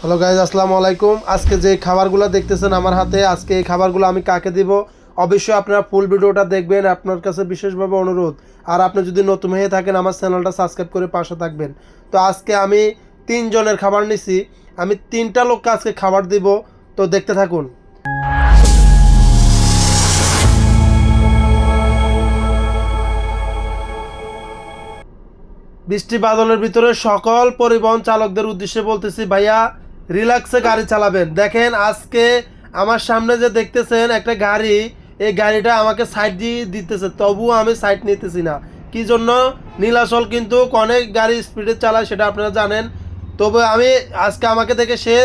Hello guys, আসসালামু আলাইকুম। আজকে যে খাবারগুলো দেখতেছেন আমার হাতে, আজকে এই খাবারগুলো আমি কাকে দিব? অবশ্যই আপনারা ফুল ভিডিওটা দেখবেন, আপনার কাছে বিশেষভাবে অনুরোধ। আর আপনি যদি নতুন হয়ে থাকেন, আমার চ্যানেলটা সাবস্ক্রাইব করে পাশে থাকবেন। তো আজকে আমি তিনজনের খাবার নিছি। আমি তিনটা লোককে আজকে খাবার দিব। তো দেখতে থাকুন। বৃষ্টি বাদলের ভিতরে সকল পরিবহন চালকদের উদ্দেশ্যে বলতেছি, ভাইয়া রিল্যাক্সে গাড়ি চালাবেন। দেখেন আজকে আমার সামনে যে দেখতেছেন একটা গাড়ি, এই গাড়িটা আমাকে সাইড দিয়ে দিতেছে তবুও আমি সাইড নিতেছি না। কি জন্য? নীলাচল কিন্তু অনেক গাড়ি স্পিডে চালায়, সেটা আপনারা জানেন। তবে আমি আজকে আমাকে দেখে সে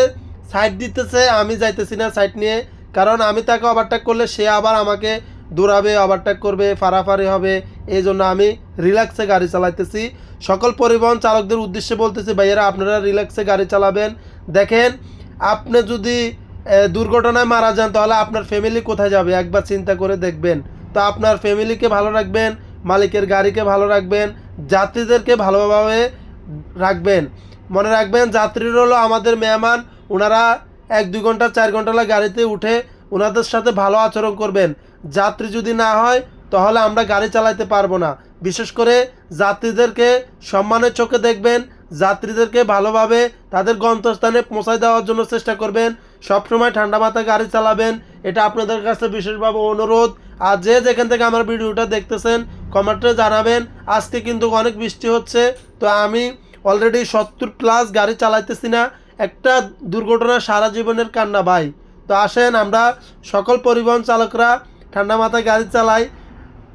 সাইড দিতেছে, আমি যাইতেছি না সাইড নিয়ে। কারণ আমি তাকে ওভারটেক করলে সে আবার আমাকে দৌড়াবে ওভারটেক করবে, ফাড়াফাড়ি হবে। এই জন্য আমি রিল্যাক্সে গাড়ি চালাইতেছি। সকল পরিবহন চালকদের উদ্দেশ্যে বলতেছি, ভাইয়েরা, আপনারা রিল্যাক্সে গাড়ি চালাবেন। দেখেন, আপনি যদি দুর্ঘটনায় মারা যান, তাহলে আপনার ফ্যামিলি কোথায় যাবে? একবার চিন্তা করে দেখবেন। তো আপনার ফ্যামিলিকে ভালো রাখবেন, মালিকের গাড়িকে ভালো রাখবেন, যাত্রীদেরকে ভালোভাবে রাখবেন। মনে রাখবেন, যাত্রীর হলো আমাদের মেহমান ওনারা এক, দুই ঘণ্টা, চার ঘণ্টা গাড়িতে উঠে ওনাদের সাথে ভালো আচরণ করবেন। যাত্রী যদি না হয়, তাহলে আমরা গাড়ি চালাতে পারব না। বিশেষ করে যাত্রীদেরকে সম্মানের চোখে দেখবেন যাত্রীদেরকে ভালোভাবে তাদের গন্তস্থানে পৌঁছায় দেওয়ার জন্য চেষ্টা করবেন। সবসময় ঠান্ডা মাথায় গাড়ি চালাবেন। এটা আপনাদের কাছে বিশেষভাবে অনুরোধ। আর যে যেখান থেকে আমার ভিডিওটা দেখতেছেন, কমেন্টে জানাবেন। আজকে কিন্তু অনেক বৃষ্টি হচ্ছে। তো আমি অলরেডি সত্তর প্লাস গাড়ি চালাইতেছি না। একটা দুর্ঘটনা সারা জীবনের কান্না ভাই। তো আসেন, আমরা সকল পরিবহন চালকরা ঠান্ডা মাথায় গাড়ি চালাই।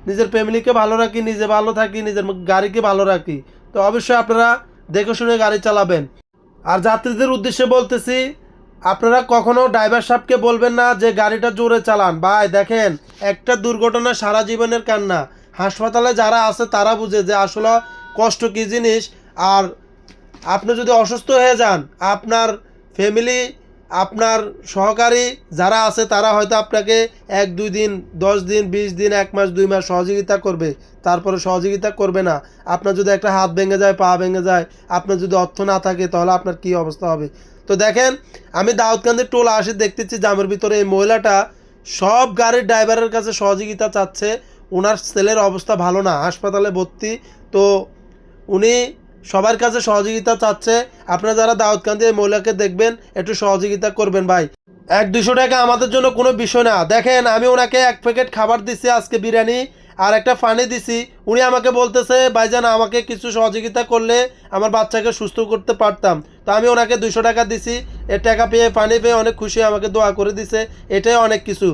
নিজের ফ্যামিলিকে ভালো রাখি, নিজে ভালো থাকি, নিজের গাড়িকে ভালো রাখি। তো অবশ্যই আপনারা দেখে শুনে গাড়ি চালাবেন। আর যাত্রীদের উদ্দেশ্যে বলতেছি, আপনারা কখনো ড্রাইভার সাহেবকে বলবেন না যে গাড়িটা জোরে চালান। ভাই, দেখেন, একটা দুর্ঘটনা সারা জীবনের কান্না। হাসপাতালে যারা আছে তারা বুঝে যে আসলে কষ্ট কী জিনিস। আর আপনি যদি অসুস্থ হয়ে যান, আপনার ফ্যামিলি আপনার সহকারী যারা আছে, তারা হয়তো আপনাকে এক, দুই দিন, দশ দিন, বিশ দিন, এক মাস, দুই মাস সহযোগিতা করবে। তারপরে সহযোগিতা করবে না। আপনার যদি একটা হাত ভেঙে যায়, পা ভেঙে যায়, আপনার যদি অর্থ না থাকে, তাহলে আপনার কি অবস্থা হবে? তো দেখেন, আমি দাউদকান্দির টোল আসি দেখতেছি জামের ভিতরে এই মহিলাটা সব গাড়ির ড্রাইভারের কাছে সহযোগিতা চাচ্ছে। ওনার ছেলের অবস্থা ভালো না, হাসপাতালে ভর্তি। তো উনি সবার কাছে সহযোগিতা চাচ্ছে। আপনারা যারা দাউদকান্দি এই মহিলাকে দেখবেন, একটু সহযোগিতা করবেন ভাই। এক দুশো টাকা আমাদের জন্য কোনো বিষয় না। দেখেন, আমি ওনাকে এক প্যাকেট খাবার দিছি, আজকে বিরিয়ানি, আর একটা পানি দিছি। উনি আমাকে বলতেছে, ভাইজান, আমাকে কিছু সহযোগিতা করলে আমার বাচ্চাকে সুস্থ করতে পারতাম। তো আমি ওনাকে দুশো টাকা দিছি। এ টাকা পেয়ে পানি পেয়ে অনেক খুশি, আমাকে দোয়া করে দিছে। এটাই অনেক কিছু।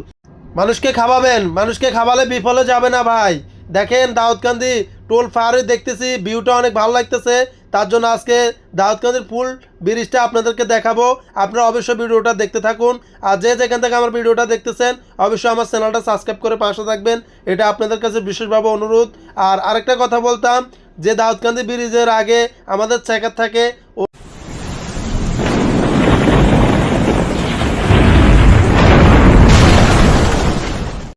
মানুষকে খাওয়াবেন, মানুষকে খাওয়ালে বিফলে যাবে না ভাই। দেখেন, দাউদকান্দি টোল ফায়ারে দেখতেছি, ভিউটা অনেক ভালো লাগতেছে। তার জন্য আজকে দাউদকান্দির ফুল ব্রিজটা আপনাদেরকে দেখাবো। আপনারা অবশ্যই ভিডিওটা দেখতে থাকুন। আর যে যেখান থেকে আমার ভিডিওটা দেখতেছেন, অবশ্যই আমার চ্যানেলটা সাবস্ক্রাইব করে পাশে থাকবেন। এটা আপনাদের কাছে বিশেষভাবে অনুরোধ। আর আরেকটা কথা বলতাম, যে দাউদকান্দি ব্রিজের আগে আমাদের চেকার থাকে ও